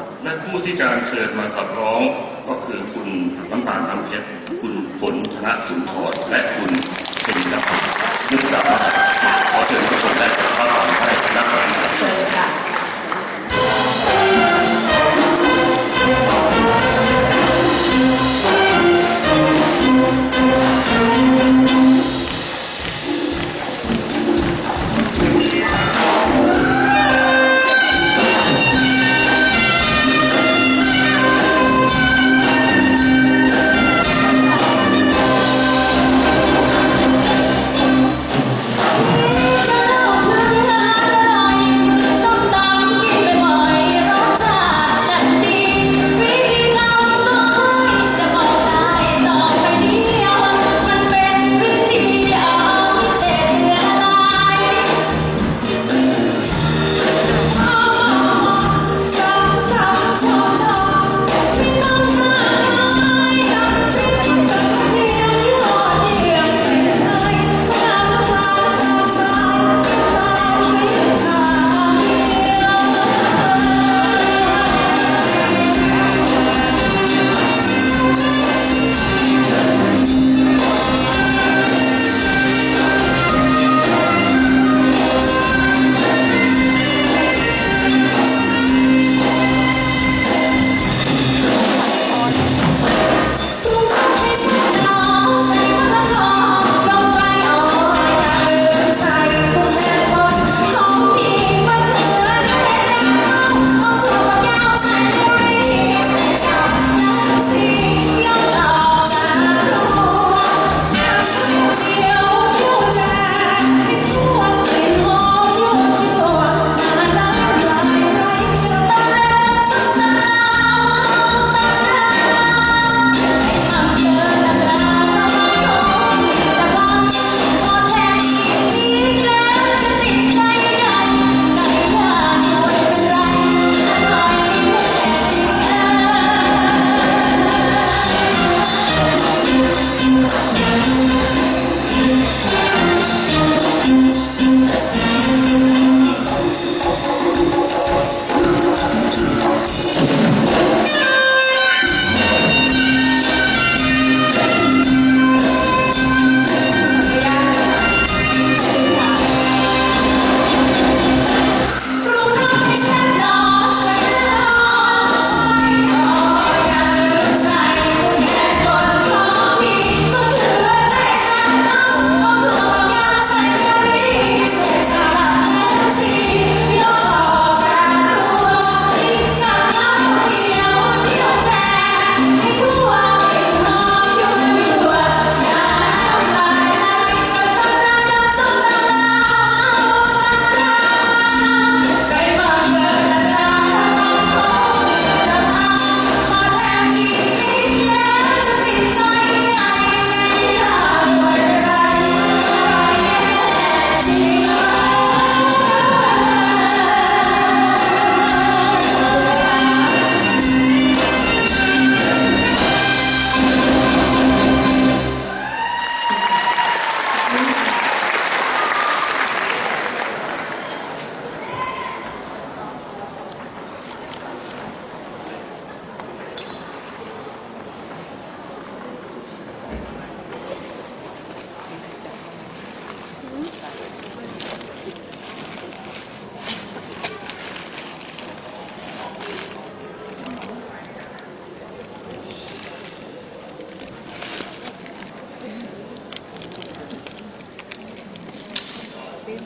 ับและผู้ที่จะเชิญมาขับร้องก็คือคุณน้ำตาลน้ำเพชรคุณฝนธนสุนทรและคุณเป็นครับนึกสามารถขอเชิญทุกคนและพระราชให้นักการเมืองเชิญค่ะ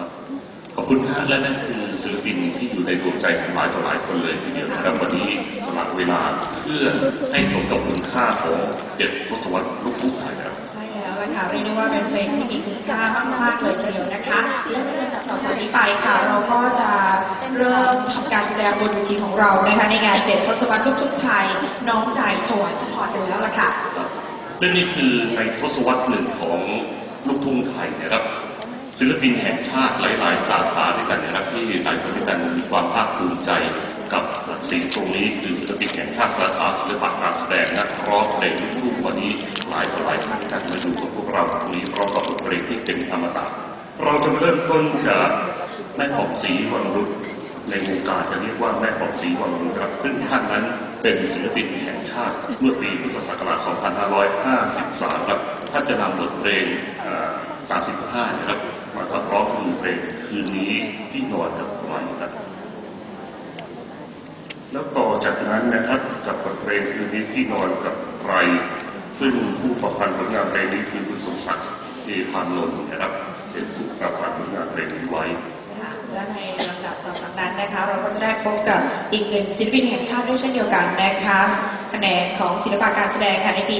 ครับขอบคุณฮะและนั่นคือศิลปินที่อยู่ในดวงใจของหลายต่อหลายคนเลยทีเดียวนะครับวันนี้สละเวลาเพื่อให้สมกับคุณค่าของเจ็ดทศวรรษลูกทุ่งไทยครับใช่แล้วละค่ะเรียกได้ว่าเป็นเพลงที่มีคุณค่ามากๆเลยทีเดียวนะคะ และในลำดับต่อจากนี้ไปค่ะ เราก็จะเริ่มทำการแสดงบนเวทีของเรานะคะในงานเจ็ดทศวรรษลูกทุ่งไทย น้องใจถวายพรกันแล้วล่ะค่ะและนี่คือในทศวรรษหนึ่งของลูกทุ่งไทยนะครับ ศิลปินแห่งชาติหลาย ๆ สาขาด้วยกันนะครับที่หลายคนด้วยกันมีความภาคภูมิใจกับสิ่งตรงนี้คือศิลปินแห่งชาติสาขาศิลปะการแสดงนักร้องเพลงลูกทุ่งวันนี้หลายต่อหลายท่านกันมาอยู่กับพวกเราตรงนี้พร้อมกับบทเพลงที่เป็นอมตะเราจะเริ่มต้นจากแม่ผ่องศรีวรนุชในวงการจะเรียกว่าแม่ของศรีวังลุนครับ ซึ่งท่านนั้นเป็นศิลปินแห่งชาติเมื่อปีพุทธศักราช 2553 ครับท่านจะนำบทเพลง 35 นะครับ มาขับร้องคือเพลงคืนนี้ที่นอนกับวันครับแล้วต่อจากนั้นนะครับกับบทเพลงคืนนี้ที่นอนกับใครซึ่งผู้ประพันธ์ผลงานเพลงนี้คือคุณสมศักดิ์เอพานนท์นะครับเป็นผู้ประพันธ์ผลงานเพลงนี้ไว้และในลำดับต่อจากนั้นนะคะ เราก็จะได้พบกับอีกหนึ่งศิลปินแห่งชาติด้วยเช่นเดียวกันนะคะ แขนงของศิลปะการแสดงค่ะในปี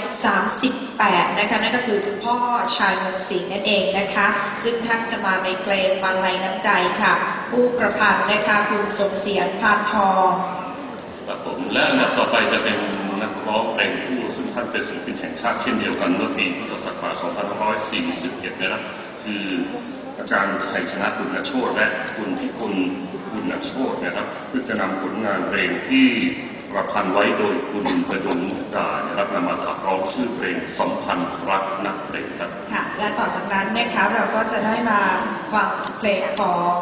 2538 นะคะนั่นก็คือคุณพ่อชายมนต์สิงห์นั่นเองนะคะ ซึ่งท่านจะมาในเพลงมาลัยน้ำใจค่ะ ผู้ประพันธ์นะคะคุณสมเสียรพานทองครับผมและนดับต่อไปจะเป็นนักร้องเพลงคู่ซึ่งท่านเป็นศิลปินแห่งชาติเช่นเดียวกันเมื่อปีพุทธศักราช2541นะครับคืออาจารย์ชัยชนะบุญโชตและคุณพิกุลบุญโชตนะครับซึ่งจะนำผลงานเพลงที่ ประพันธ์ไว้โดยคุณประยงมุกดานะครับนำมาขับร้องชื่อเพลงสัมพันธ์รักนักเพลงครับค่ะและต่อจากนั้นนะคะเราก็จะได้มาฟังเพลงของ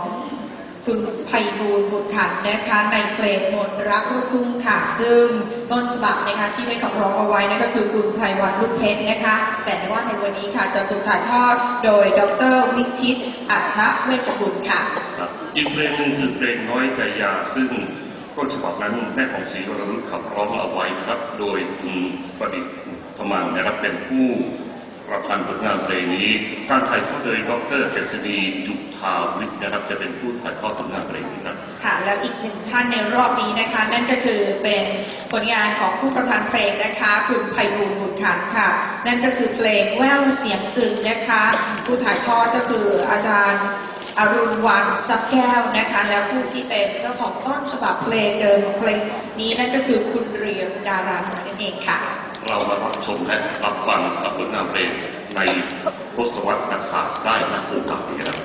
คุณไพบูลย์บุตรขันธ์นะคะในเพลงมนต์รักลูกทุ่งค่ะ ซึ่งต้นฉบับนะคะที่ได้ขับร้องเอาไว้นั่นก็คือคุณไพวันลูกเพชรนะคะ แต่ว่าในวันนี้ค่ะจะถูกถ่ายทอดโดยดรวิทิตอัฏฐเวชกุลค่ะครับอีกเพลงหนึ่งคือเพลงน้อยใจยาซึ่ง ต้นฉบับนั้นแม่ของศรีวรนุชขับร้องเอาไว้นะครับ โดยคุณประดิษฐ์ธมังนะครับเป็นผู้ประพันธ์ผลงานเพลงนี้การถ่ายทอดโดยดรเกษฎีจุฑาวิทย์นะครับ จะเป็นผู้ถ่ายทอดผลงานเพลงนี้ครับค่ะแล้วอีกหนึ่งท่านในรอบนี้นะคะ นั่นก็คือเป็นผลงานของผู้ประพันธ์เพลงนะคะคุณไพบูลบุตรขันค่ะ นั่นก็คือเพลงแววเสียงซึ้งนะคะ ผู้ถ่ายทอดก็คืออาจารย์ อรุณวันซับแก้วนะคะ แล้วผู้ที่เป็นเจ้าของต้นฉบับเพลงเดิมของเพลงนี้นั่นก็คือคุณเรียงดารานั่นเองค่ะ เรามารับชมและรับฟังกับผลงานเพลงในทศวรรษต่างๆได้ณโอกาสนี้ครับ